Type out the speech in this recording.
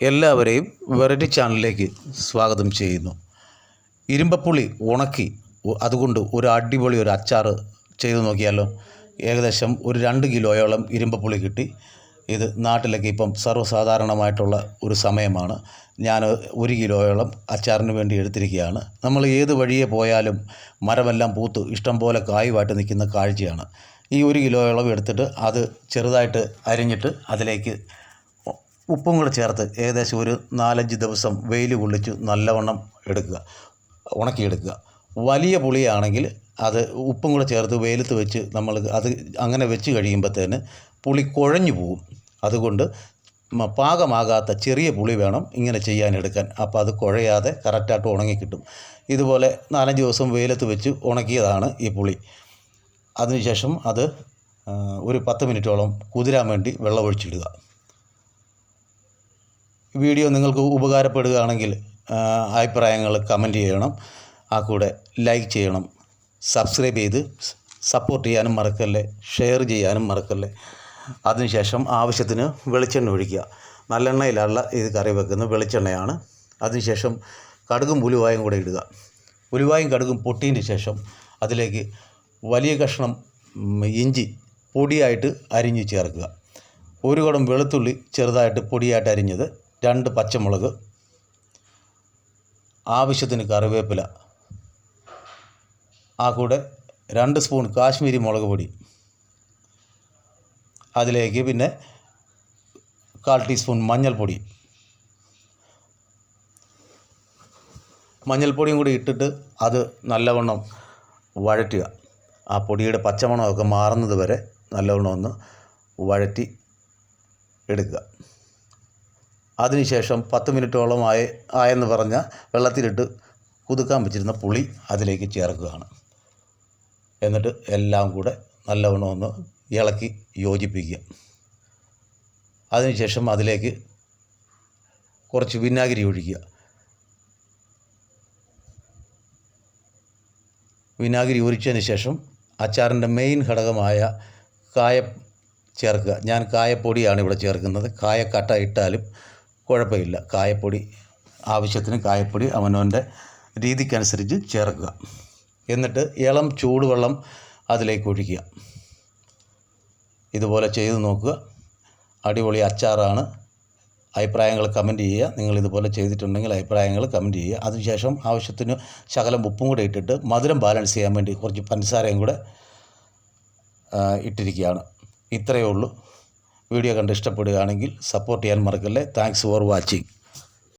എല്ലാവരെയും വെറൈറ്റി ചാനലിലേക്ക് സ്വാഗതം ചെയ്യുന്നു. ഇരുമ്പപ്പുളി ഉണക്കി അതുകൊണ്ട് ഒരു അടിപൊളി ഒരു അച്ചാർ ചെയ്തു നോക്കിയാലോ. ഏകദേശം ഒരു രണ്ട് കിലോയോളം ഇരുമ്പപ്പുളി കിട്ടി. ഇത് നാട്ടിലൊക്കെ ഇപ്പം സർവസാധാരണമായിട്ടുള്ള ഒരു സമയമാണ്. ഞാൻ ഒരു കിലോയോളം അച്ചാറിന് വേണ്ടി എടുത്തിരിക്കുകയാണ്. നമ്മൾ ഏത് വഴിയെ പോയാലും മരമെല്ലാം പൂത്ത് ഇഷ്ടം പോലെ കായുമായിട്ട് നിൽക്കുന്ന കാഴ്ചയാണ്. ഈ ഒരു കിലോയോളം എടുത്തിട്ട് അത് ചെറുതായിട്ട് അരിഞ്ഞിട്ട് അതിലേക്ക് ഉപ്പും കൂടെ ചേർത്ത് ഏകദേശം ഒരു നാലഞ്ച് ദിവസം വെയിൽ കൊള്ളിച്ച് നല്ലവണ്ണം എടുക്കുക ഉണക്കിയെടുക്കുക. വലിയ പുളിയാണെങ്കിൽ അത് ഉപ്പും കൂടെ ചേർത്ത് വെയിലത്ത് വെച്ച് നമ്മൾ അത് അങ്ങനെ വെച്ച് കഴിയുമ്പോഴത്തേന് പുളി കുഴഞ്ഞു പോകും. അതുകൊണ്ട് പാകമാകാത്ത ചെറിയ പുളി വേണം ഇങ്ങനെ ചെയ്യാൻ എടുക്കാൻ അപ്പോൾ അത് കുഴയാതെ കറക്റ്റായിട്ട് ഉണങ്ങി കിട്ടും. ഇതുപോലെ നാലഞ്ച് ദിവസം വെയിലത്ത് വെച്ച് ഉണക്കിയതാണ് ഈ പുളി. അതിനുശേഷം അത് ഒരു പത്ത് മിനിറ്റോളം കുതിരാൻ വേണ്ടി വെള്ളമൊഴിച്ചിടുക. വീഡിയോ നിങ്ങൾക്ക് ഉപകാരപ്പെടുകയാണെങ്കിൽ അഭിപ്രായങ്ങൾ കമന്റ് ചെയ്യണം. ആ കൂടെ ലൈക്ക് ചെയ്യണം. സബ്സ്ക്രൈബ് ചെയ്ത് സപ്പോർട്ട് ചെയ്യാനും മറക്കല്ലേ ഷെയർ ചെയ്യാനും മറക്കല്ലേ. അതിനുശേഷം ആവശ്യത്തിന് വെളിച്ചെണ്ണ ഒഴിക്കുക. നല്ലെണ്ണയിലുള്ള ഇത് കറി വെക്കുന്ന വെളിച്ചെണ്ണയാണ്. അതിനുശേഷം കടുകും ഉലുവായും കൂടെ ഇടുക. ഉലുവായും കടുകും പൊട്ടിയതിന് ശേഷം അതിലേക്ക് വലിയ കഷ്ണം ഇഞ്ചി പൊടിയായിട്ട് അരിഞ്ഞ് ചേർക്കുക. ഒരു കുടം വെളുത്തുള്ളി ചെറുതായിട്ട് പൊടിയായിട്ട് അരിഞ്ഞത് രണ്ട് പച്ചമുളക് ആവശ്യത്തിന് കറിവേപ്പില ആ കൂടെ രണ്ട് സ്പൂൺ കാശ്മീരി മുളക് പൊടി. അതിലേക്ക് പിന്നെ കാൽ ടീസ്പൂൺ മഞ്ഞൾപ്പൊടി. മഞ്ഞൾപ്പൊടിയും കൂടി ഇട്ടിട്ട് അത് നല്ലവണ്ണം വഴറ്റുക. ആ പൊടിയുടെ പച്ചമണമൊക്കെ മാറുന്നത് വരെ നല്ലവണ്ണം ഒന്ന് വഴറ്റി എടുക്കുക. അതിനുശേഷം പത്ത് മിനിറ്റോളം ആയ ആയെന്ന് പറഞ്ഞ വെള്ളത്തിലിട്ട് കുതുക്കാൻ വെച്ചിരുന്ന പുളി അതിലേക്ക് ചേർക്കുകയാണ്. എന്നിട്ട് എല്ലാം കൂടെ നല്ലവണ്ണം ഒന്ന് ഇളക്കി യോജിപ്പിക്കുക. അതിനുശേഷം അതിലേക്ക് കുറച്ച് വിനാഗിരി ഒഴിക്കുക. വിനാഗിരി ഒഴിച്ചതിന് ശേഷം അച്ചാറിന്റെ മെയിൻ ഘടകമായ കായ ചേർക്കുക. ഞാൻ കായപ്പൊടിയാണ് ഇവിടെ ചേർക്കുന്നത്. കായക്കട്ട ഇട്ടാലും കുഴപ്പമില്ല. കായപ്പൊടി ആവശ്യത്തിന് കായപ്പൊടി അവനവന്റെ രീതിക്കനുസരിച്ച് ചേർക്കുക. എന്നിട്ട് ഇളം ചൂടുവെള്ളം അതിലേക്ക് ഒഴിക്കുക. ഇതുപോലെ ചെയ്ത് നോക്കുക. അടിപൊളി അച്ചാറാണ്. അഭിപ്രായങ്ങൾ കമന്റ് ചെയ്യുക. നിങ്ങൾ ഇതുപോലെ ചെയ്തിട്ടുണ്ടെങ്കിൽ അഭിപ്രായങ്ങൾ കമന്റ് ചെയ്യുക. അതിനുശേഷം ആവശ്യത്തിന് ശകലം ഉപ്പും കൂടെ ഇട്ടിട്ട് മധുരം ബാലൻസ് ചെയ്യാൻ വേണ്ടി കുറച്ച് പഞ്ചസാരയും കൂടെ ഇട്ടിരിക്കുകയാണ്. ഇത്രയേ ഉള്ളൂ. വീഡിയോ കണ്ട് ഇഷ്ടപ്പെടുകയാണെങ്കിൽ സപ്പോർട്ട് ചെയ്യാൻ മറക്കല്ലേ. Thanks for watching